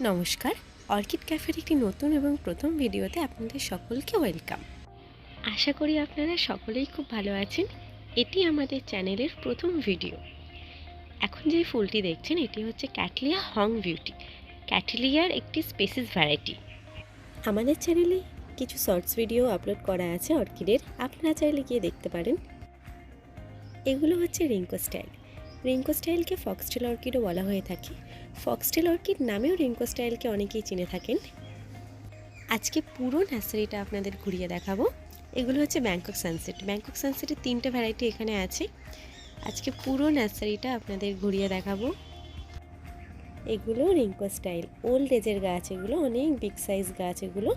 নমস্কার। অর্কিড ক্যাফের একটি নতুন এবং প্রথম ভিডিওতে আপনাদের সকলকে ওয়েলকাম। আশা করি আপনারা সকলেই খুব ভালো আছেন। এটি আমাদের চ্যানেলের প্রথম ভিডিও। এখন যে ফুলটি দেখছেন, এটি হচ্ছে ক্যাটলিয়া হং বিউটি। ক্যাটলিয়ার একটি স্পেসিস ভ্যারাইটি। আমাদের চ্যানেলে কিছু শর্টস ভিডিও আপলোড করা আছে অর্কিডের। আপনারা চাইলে গিয়ে দেখতে পারেন। এগুলো হচ্ছে রিঙ্কো স্টাইল। রিঙ্কো স্টাইলকে ফক্সটেল অর্কিডও বলা হয়ে থাকে। ফক্সটেল অর্কিড নামেও রিঙ্কো স্টাইলকে অনেকেই চিনে থাকেন। আজকে পুরো নার্সারিটা আপনাদের ঘুরিয়ে দেখাবো। এগুলো হচ্ছে ব্যাংকক সানসেট। ব্যাংকক সানসেটের তিনটে ভ্যারাইটি এখানে আছে। আজকে পুরো নার্সারিটা আপনাদের ঘুরিয়ে দেখাবো। এগুলো রিঙ্কো স্টাইল। ওল্ড এজের গাছ এগুলো, অনেক বিগ সাইজ গাছ এগুলো।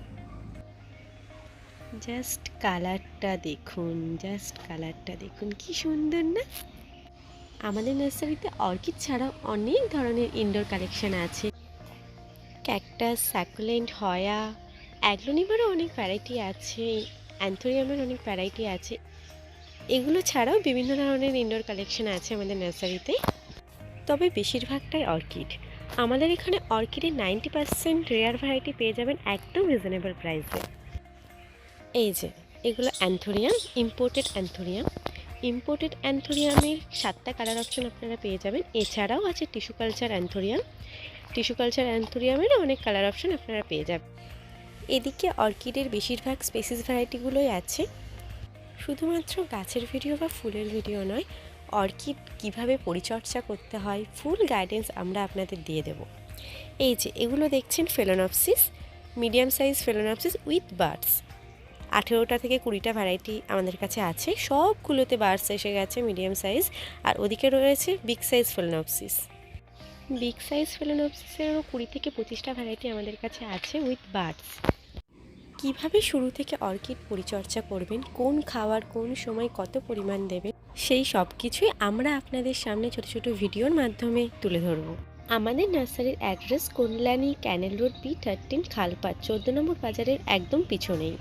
জাস্ট কালারটা দেখুন, জাস্ট কালারটা দেখুন। কি সুন্দর না? আমাদের নার্সারিতে অর্কিড ছাড়াও অনেক ধরনের ইনডোর কালেকশন আছে। ক্যাকটাস স্যাকুলেন্ট হয়া অ্যাগ্লোনিমারও অনেক ভ্যারাইটি আছে অ্যান্থোরিয়ামের অনেক ভ্যারাইটি আছে। এগুলো ছাড়াও বিভিন্ন ধরনের ইনডোর কালেকশন আছে আমাদের নার্সারিতে। তবে বেশিরভাগটাই অর্কিড। আমাদের এখানে অর্কিডের নাইনটি পার্সেন্ট রেয়ার ভ্যারাইটি পেয়ে যাবেন একদম রিজনেবল প্রাইসে এই যে, এগুলো অ্যান্থোরিয়াম ইম্পোর্টেড অ্যান্থোরিয়াম ইম্পোর্টেড অ্যান্থোরিয়ামের সাতটা কালার অপশন আপনারা পেয়ে যাবেন। এছাড়াও আছে tissue culture anthurium tissue culture অ্যান্থোরিয়ামেরও অনেক কালার অপশন আপনারা পেয়ে যাবেন। এদিকে অর্কিডের বেশিরভাগ স্পেসিস ভ্যারাইটিগুলোই আছে। শুধুমাত্র গাছের ভিডিও বা ফুলের ভিডিও নয়, অর্কিড কীভাবে পরিচর্যা করতে হয়, ফুল গাইডেন্স আমরা আপনাদের দিয়ে দেব। এই যে, এগুলো দেখছেন phalaenopsis medium size phalaenopsis with birds আঠেরোটা থেকে কুড়িটা ভ্যারাইটি আমাদের কাছে আছে। সবগুলোতে বার্স এসে গেছে মিডিয়াম সাইজ আর ওদিকে রয়েছে big size phalaenopsis big size ফেলোনপসিসেরও কুড়ি থেকে পঁচিশটা ভ্যারাইটি আমাদের কাছে আছে উইথ বার্ডস কীভাবে শুরু থেকে অর্কিড পরিচর্যা করবেন কোন খাওয়ার কোন সময় কত পরিমাণ দেবেন সেই সব কিছুই আমরা আপনাদের সামনে ছোট ছোট ভিডিওর মাধ্যমে তুলে ধরবো। আমাদের নার্সারির address Kalyani canal road B thirteen খালপাত চোদ্দ নম্বর বাজারের একদম পিছনেই।